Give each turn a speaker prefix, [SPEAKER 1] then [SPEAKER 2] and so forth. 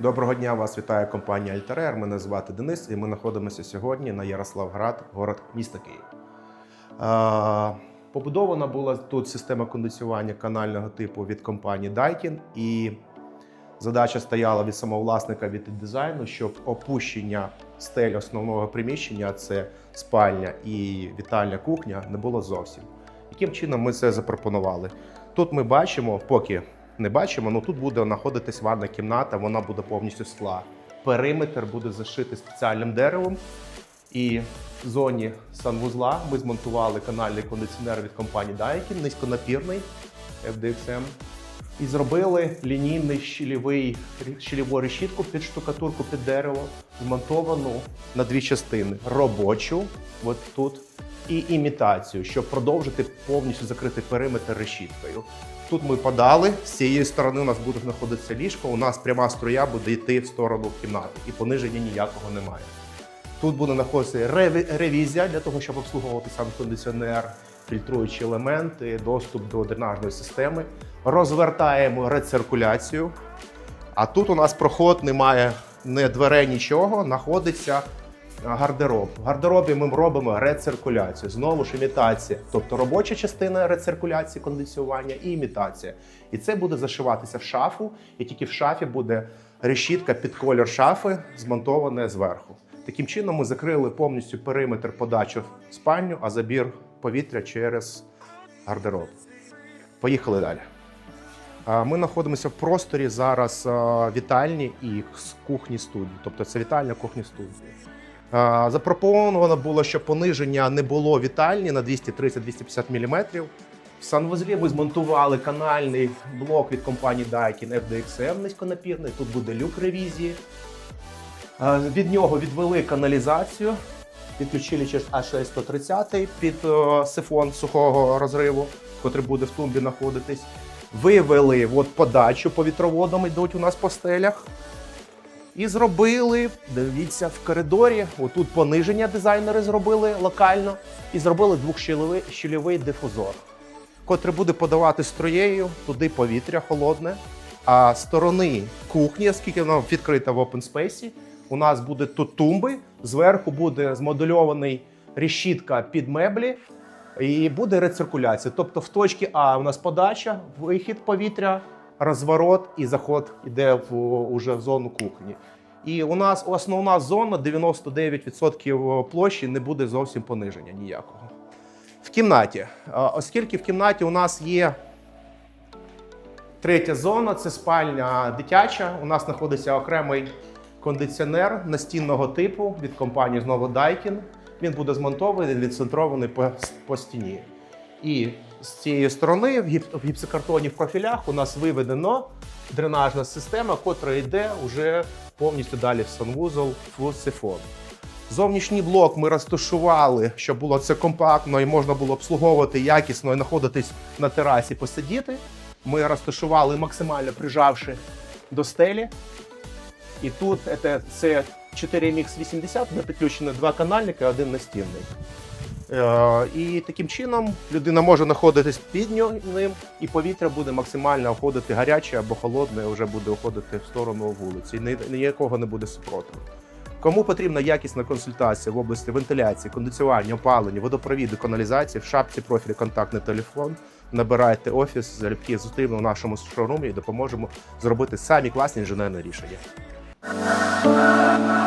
[SPEAKER 1] Доброго дня, вас вітає компанія Альтерер. Мене звати Денис, і ми знаходимося сьогодні на Ярославград, город міста Київ. Побудована була тут система кондиціювання канального типу від компанії Daikin, і задача стояла від самого власника від дизайну, щоб опущення стель основного приміщення це спальня і вітальня кухня не було зовсім. Яким чином ми це запропонували? Тут ми бачимо, поки не бачимо, ну тут буде знаходитись ванна кімната, вона буде повністю скла. Периметр буде зашитий спеціальним деревом. І в зоні санвузла ми змонтували канальний кондиціонер від компанії Daikin, низьконапірний FDXM. І зробили лінійний щільовий, щільову решітку під штукатурку під дерево, змонтовану на дві частини: робочу, от тут, і імітацію, щоб продовжити повністю закрити периметр решіткою. Тут ми подали, з цієї сторони у нас буде знаходитися ліжко, у нас пряма струя буде йти в сторону кімнати, і пониження ніякого немає. Тут буде знаходитися реві- ревізія для того, щоб обслуговувати сам кондиціонер, фільтруючі елементи, доступ до дренажної системи. Розвертаємо рециркуляцію. А тут у нас проход немає ні дверей, нічого, знаходиться гардероб. В гардеробі ми робимо рециркуляцію. Знову ж імітація, тобто робоча частина рециркуляції кондиціювання і імітація. І це буде зашиватися в шафу, і тільки в шафі буде решітка під колір шафи, змонтована зверху. Таким чином ми закрили повністю периметр подачі в спальню, а забір повітря через гардероб. Поїхали далі. Ми знаходимося в просторі зараз вітальні і кухні студії, тобто це вітальня кухні студії. Запропоновано було, щоб пониження не було вітальні на 230-250 мм. В санвузлі ми змонтували канальний блок від компанії Daikin FDXM низьконапірний. Тут буде люк ревізії. Від нього відвели каналізацію, підключили через А6-130 під е, сифон сухого розриву, котрий буде в тумбі знаходитись. Вивели от подачу повітроводом, йдуть у нас по стелях. І зробили, дивіться, в коридорі. Отут пониження дизайнери зробили локально. І зробили двохщільовий щільовий дифузор, котрий буде подавати струєю туди повітря холодне. А сторони кухні, оскільки вона відкрита в open space, у нас буде тут тумби, зверху буде змодульований решітка під меблі, і буде рециркуляція. Тобто в точці А у нас подача, вихід повітря, розворот і заход іде в уже в зону кухні. І у нас основна зона 99% площі не буде зовсім пониження ніякого. В кімнаті, оскільки в кімнаті у нас є Третя зона це спальня дитяча. У нас знаходиться окремий кондиціонер настінного типу від компанії знову Daikin. Він буде змонтований, відцентрований по, по стіні. І з цієї сторони в, гіп, в гіпсокартоні в профілях у нас виведено дренажна система, котра йде вже повністю далі в санвузол в сифон. Зовнішній блок ми розташували, щоб було це компактно і можна було обслуговувати якісно і знаходитись на терасі, посидіти. Ми розташували максимально прижавши до стелі. І тут це, це 4MX 80, де підключені два канальники, один настінний. Е, і таким чином людина може знаходитись під ним, і повітря буде максимально уходити гаряче або холодне, вже буде уходити в сторону вулиці. Ні- Ніякого не буде супротиву. Кому потрібна якісна консультація в області вентиляції, кондиціювання, опалення, водопровіду, каналізації, в шапці профілі контактний телефон. Набирайте офіс, залюбки зустрінемо в нашому шоурумі і допоможемо зробити самі класні інженерні рішення. Ah, ah, ah.